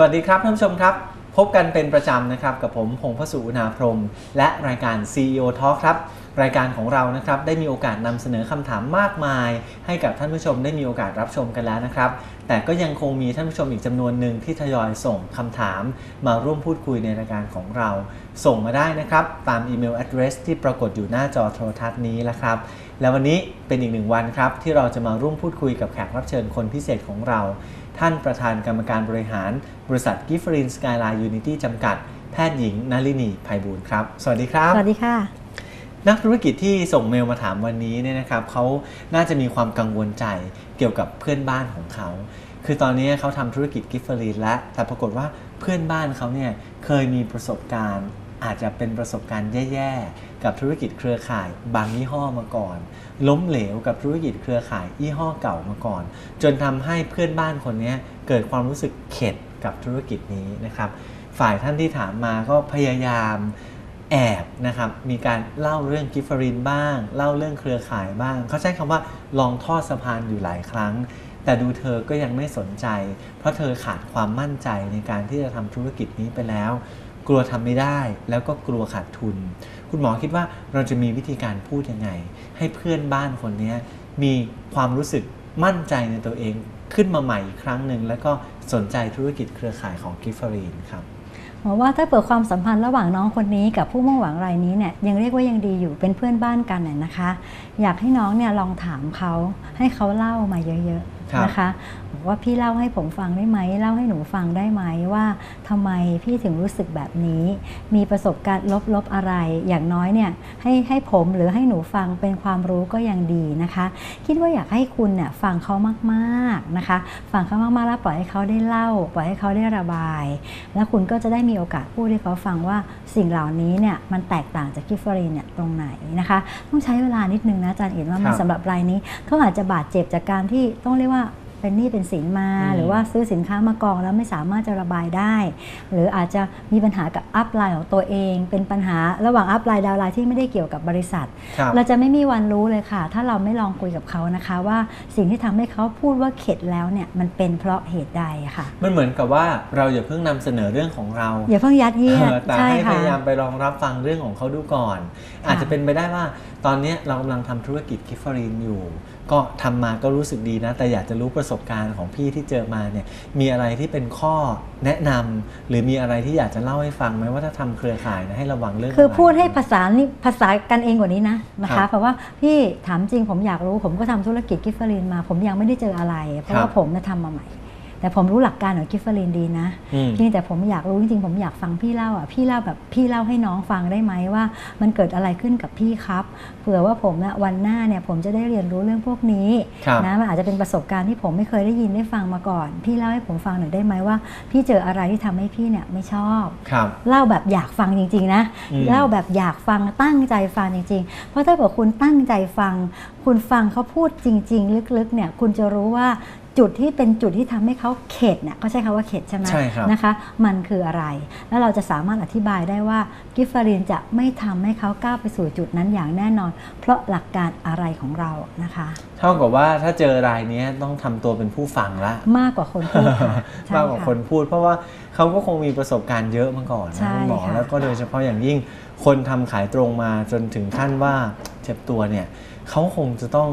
สวัสดีครับท่านผู้ชมครับ พบกันเป็นประจำนะครับ กับผมพงพสุนาพรม และรายการ CEO Talk ครับ รายการของเรานะครับได้มีโอกาสนำเสนอคำถามมากมาย ให้กับท่านผู้ชมได้มีโอกาสรับชมกันแล้วนะครับ แต่ก็ยังคงมีท่านผู้ชมอีกจำนวนหนึ่งที่ทยอยส่งคำถาม มาร่วมพูดคุยในรายการของเรา ส่งมาได้นะครับ ตามอีเมล address ที่ปรากฏอยู่หน้าจอโทรทัศน์นี้แล้วครับ และวันนี้เป็นอีกหนึ่งวันครับที่เราจะมาร่วมพูดคุยกับแขกรับเชิญคนพิเศษของเรา ท่านประธานกรรมการบริหาร บริษัทกิฟฟรินสกายไลน์ยูนิตี้จำกัดแพทย์หญิงนาลินีภัยบูลย์ครับ สวัสดีครับ สวัสดีค่ะ นักธุรกิจที่ส่งเมลมาถามวันนี้เนี่ยนะครับเขาน่าจะมีความกังวลใจเกี่ยวกับเพื่อนบ้านของเขา คือตอนนี้เขาทำธุรกิจกิฟเฟอรีนและ แต่ปรากฏว่าเพื่อนบ้านเขาเนี่ยเคยมีประสบการณ์ อาจจะเป็นประสบการณ์แย่ๆ กับธุรกิจเครือข่ายบางยี่ห้อมาก่อน ล้มเหลวกับธุรกิจเครือข่ายยี่ห้อเก่ามาก่อน จนทำให้เพื่อนบ้านคนนี้เกิดความรู้สึกเข็ดกับธุรกิจนี้นะครับ ฝ่ายท่านที่ถามมาก็พยายาม แอบนะครับมีการเล่าเรื่องกิฟฟรินบ้าง เล่าเรื่องเครือข่ายบ้าง เขาใช้คำว่าลองทอดสะพานอยู่หลายครั้ง แต่ดูเธอก็ยังไม่สนใจ เพราะเธอขาดความมั่นใจในการที่จะทำธุรกิจนี้ไปแล้ว กลัวทำไม่ได้แล้วก็กลัวขาดทุน คุณหมอคิดว่าเราจะมีวิธีการพูดยังไง ให้เพื่อนบ้านคนนี้มีความรู้สึกมั่นใจในตัวเองขึ้นมาใหม่อีกครั้งหนึ่งแล้วก็สนใจธุรกิจเครือข่ายของกิฟฟรินครับ หมอว่าถ้าเปิดความสัมพันธ์ระหว่างน้องคนนี้กับผู้มุ่งหวังรายนี้เนี่ยยังเรียกว่ายังดีอยู่เป็นเพื่อนบ้านกันน่ยนะคะ อยากให้น้องเนี่ยลองถามเขาให้เขาเล่ามาเยอะๆ นะคะบอกว่าพี่เล่าให้ผมฟังได้ไหมเล่าให้หนูฟังได้ไหมว่าทำไมพี่ถึงรู้สึกแบบนี้ มีประสบการณ์ลบๆอะไร อย่างน้อยเนี่ยให้ให้ผมหรือให้หนูฟังเป็นความรู้ก็ยังดีนะคะ คิดว่าอยากให้คุณเนี่ยฟังเขามากๆนะคะ ฟังเขามากๆแล้วปล่อยให้เขาได้เล่า ปล่อยให้เขาได้ระบาย แล้วคุณก็จะได้มีโอกาสพูดให้เขาฟังว่าสิ่งเหล่านี้เนี่ยมันแตกต่างจากกิฟฟรีนเนี่ยตรงไหนนะคะ ต้องใช้เวลานิดนึงนะอาจารย์เห็นว่ามันครับสำหรับรายนี้เขาอาจจะบาดเจ็บจากการที่ต้องเรียกว่า เป็นหนี้เป็นสินมาอืมหรือว่าซื้อสินค้ามากองแล้วไม่สามารถจะระบายได้ หรืออาจจะมีปัญหากับอัพไลน์ของตัวเอง เป็นปัญหาระหว่างอัพไลน์ดาวไลน์ที่ไม่ได้เกี่ยวกับบริษัทครับเราจะไม่มีวันรู้เลยค่ะ ถ้าเราไม่ลองคุยกับเขานะคะ ว่าสิ่งที่ทำให้เขาพูดว่าเข็ดแล้วเนี่ยมันเป็นเพราะเหตุใดอะค่ะ มันเหมือนกับว่าเราอย่าเพิ่งนำเสนอเรื่องของเราอย่าเพิ่งยัดเยียดเออแต่ใช่ให้พค่ะยายามไปลองรับฟังเรื่องของเขาดูก่อน อาจจะเป็นไปได้ว่าตอนเนี้ยเรากำลังทำธุรกิจกิฟฟรีนอยู่ ก็ทำมาก็รู้สึกดีนะ แต่อยากจะรู้ประสบการณ์ของพี่ที่เจอมาเนี่ยมีอะไรที่เป็นข้อแนะนำหรือมีอะไรที่อยากจะเล่าให้ฟังไหมว่าถ้าทำเครือข่ายนะให้ระวังเรื่องคืออะไรพูดให้ภาษานี่ภาษากันเองกว่านี้นะนะครัคะบเพราะว่าพี่ถามจริงผมอยากรู้ ผมก็ทำธุรกิจกิฟเฟอรีนมา ผมยังไม่ได้เจออะไร เพราะครัว่าบผมนะทำมาใหม่ แต่ผมรู้หลักการของกิฟเฟอรีนดีนะอืมเพียงแต่ผมอยากรู้จริงๆผมอยากฟังพี่เล่าอะพี่เล่าแบบพี่เล่าให้น้องฟังได้ไหมว่า มันเกิดอะไรขึ้นกับพี่ครับเผื่อว่าผมนะวันหน้าเนี่ยผมจะได้เรียนรู้เรื่องพวกนี้ครับนะมันอาจจะเป็นประสบการณ์ที่ผมไม่เคยได้ยินได้ฟังมาก่อน พี่เล่าให้ผมฟังหน่อยได้ไหมว่า พี่เจออะไรที่ทำให้พี่เนี่ยไม่ชอบครับเล่าแบบอยากฟังจริง ๆ นะอืมเล่าแบบอยากฟังตั้งใจฟังจริงๆ เพราะถ้าเกิดคุณตั้งใจฟัง คุณฟังเขาพูดจริง ๆ ลึกๆเนี่ยคุณจะรู้ว่าจุดที่เป็นจุดที่ทำให้เขาเข็ดเนี่ยเขาใช้คำว่าเข็ดใช่ไหมใช่ครับนะคะมันคืออะไร แล้วเราจะสามารถอธิบายได้ว่ากิฟฟารีนจะไม่ทำให้เขาก้าวไปสู่จุดนั้นอย่างแน่นอน เพราะหลักการอะไรของเรานะคะ เท่ากับว่าถ้าเจอรายเนี้ยต้องทำตัวเป็นผู้ฟังละมากกว่าคนพูดค่ะใช่มากกว่าค่ะคนพูด เพราะว่าเขาก็คงมีประสบการณ์เยอะมาก่อนใช่นะคุณหมอค่ะแล้วก็โดยเฉพาะอย่างยิ่งคนทำขายตรงมาจนถึงขั้นว่าเจ็บตัวเนี่ย เขาคงจะต้อง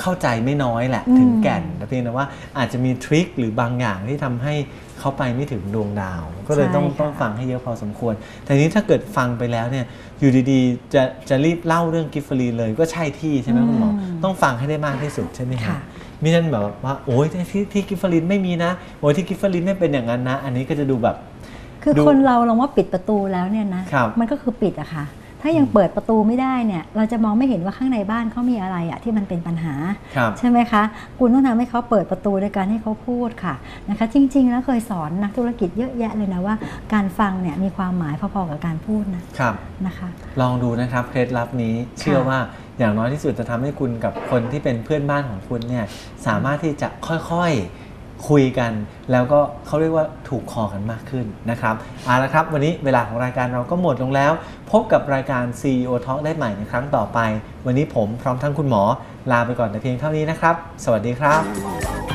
เข้าใจไม่น้อยแหละ ถึงแก่นแต่เพียงแต่ว่าอาจจะมีทริคหรือบางอย่างที่ทำให้เขาไปไม่ถึงดวงดาว ก็เลยต้องต้องฟังให้เยอะพอสมควร แต่ทีนี้ถ้าเกิดฟังไปแล้วเนี่ยอยู่ดีๆ จะจะรีบเล่าเรื่องกิฟฟรีเลยก็ใช่ที่ใช่ไหมคุณหมอต้องฟังให้ได้มากที่สุดใช่ไหมครับค่ะมิฉะนั้นแบบว่าโอ้ยที่ที่กิฟฟลินไม่มีนะโอ้ยที่กิฟฟลินไม่เป็นอย่างนั้นนะ อันนี้ก็จะดูแบบ คือดูคนเราลองว่าปิดประตูแล้วเนี่ยนะครับมันก็คือปิดอะค่ะ ถ้ายังเปิดประตูไม่ได้เนี่ย เราจะมองไม่เห็นว่าข้างในบ้านเขามีอะไรอะที่มันเป็นปัญหาครับใช่ไหมคะ คุณต้องทำให้เขาเปิดประตูโดยการให้เขาพูดค่ะนะคะ จริง ๆ แล้วเคยสอนนักธุรกิจเยอะแยะเลยนะว่า การฟังเนี่ยมีความหมายพอๆกับการพูดนะครับนะคะ ลองดูนะครับเคล็ดลับนี้เชื่อว่าอย่างน้อยที่สุดจะทำให้คุณกับคนที่เป็นเพื่อนบ้านของคุณเนี่ยสามารถที่จะค่อยๆ คุยกัน แล้วก็เขาเรียกว่าถูกคอกันมากขึ้นนะครับเอาละครับวันนี้เวลาของรายการเราก็หมดลงแล้ว พบกับรายการ CEO Talk ได้ใหม่ในครั้งต่อไป วันนี้ผมพร้อมทั้งคุณหมอลาไปก่อนแต่เพียงเท่านี้นะครับ สวัสดีครับ